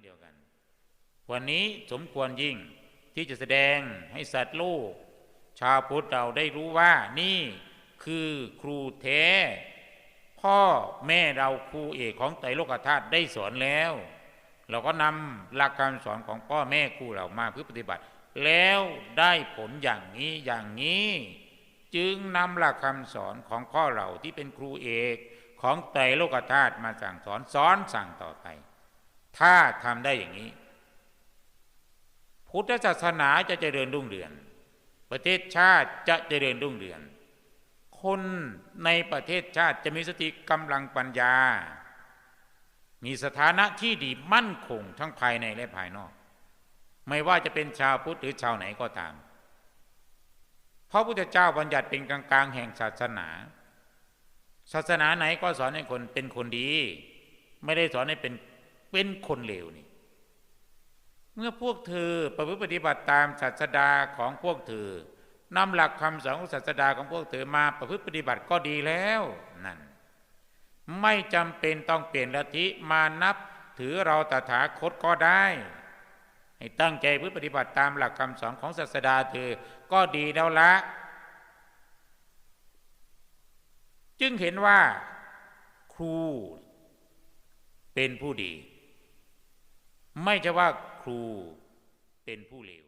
นเดียวกัน วันนี้สมควรยิ่งที่จะแสดงให้สัตว์โลก ชาวพุทธเราได้รู้ว่านี่คือครูแท้ พ่อแม่เราครูเอกของไตรโลกธาตุได้สอนแล้ว เราก็นำหลักการสอนของพ่อแม่ครูเรามาเพื่อปฏิบัติ แล้วได้ผลอย่างนี้อย่างนี้ จึงนำหลักคำสอนของพ่อเราที่เป็นครูเอกของไตรโลกธาตุมาสั่งสอนสอนสั่งต่อไป ถ้าทำได้อย่างนี้ พุทธศาสนาจะเจริญรุ่งเรือง ประเทศชาติจะเจริญรุ่งเรือง คนในประเทศชาติจะมีสติกำลังปัญญา มีสถานะที่ดีมั่นคงทั้งภายในและภายนอก ไม่ว่าจะเป็นชาวพุทธหรือชาวไหนก็ตามเพราะพุทธเจ้าบัญญัติเป็นกลางๆ แห่งศาสนา ศาสนาไหนก็สอนให้คนเป็นคนดี ไม่ได้สอนให้เป็น เป็นคนเลวนี่ เมื่อพวกเธอประพฤติปฏิบัติตามศาสดาของพวกเธอนำหลักคำสอนของศาสดาของพวกเธอมาประพฤติปฏิบัติก็ดีแล้วนั่นไม่จำเป็นต้องเปลี่ยนลัทธิมานับถือเราตถาคตก็ได้ ให้ตั้งใจพฤติปฏิบัติตามหลักคำสอนของศาสดาเธอก็ดีแล้วละ จึงเห็นว่าครูเป็นผู้ดี ไม่ใช่ว่าครูเป็นผู้เลว